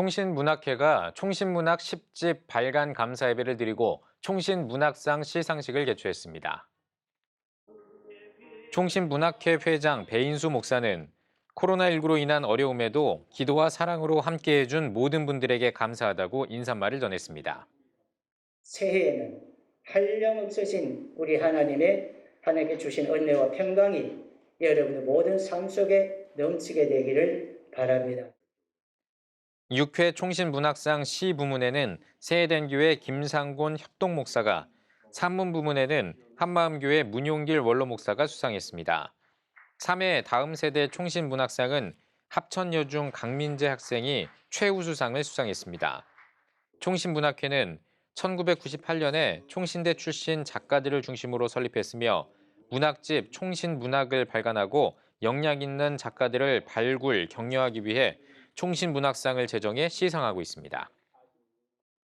총신문학회가 총신문학 10집 발간 감사 예배를 드리고 총신문학상 시상식을 개최했습니다. 총신문학회 회장 배인수 목사는 코로나19로 인한 어려움에도 기도와 사랑으로 함께해 준 모든 분들에게 감사하다고 인사말을 전했습니다. 새해에는 한량 없으신 우리 하나님의 하나님께 주신 은혜와 평강이 여러분의 모든 삶 속에 넘치게 되기를 바랍니다. 6회 총신문학상 시 부문에는 세해den교회 김상곤 협동 목사가, 산문 부문에는 한마음교회 문용길 원로 목사가 수상했습니다. 3회 다음 세대 총신문학상은 합천여중 강민재 학생이 최우수상을 수상했습니다. 총신문학회는 1998년에 총신대 출신 작가들을 중심으로 설립했으며 문학집 총신문학을 발간하고 역량 있는 작가들을 발굴, 격려하기 위해 총신문학상을 제정해 시상하고 있습니다.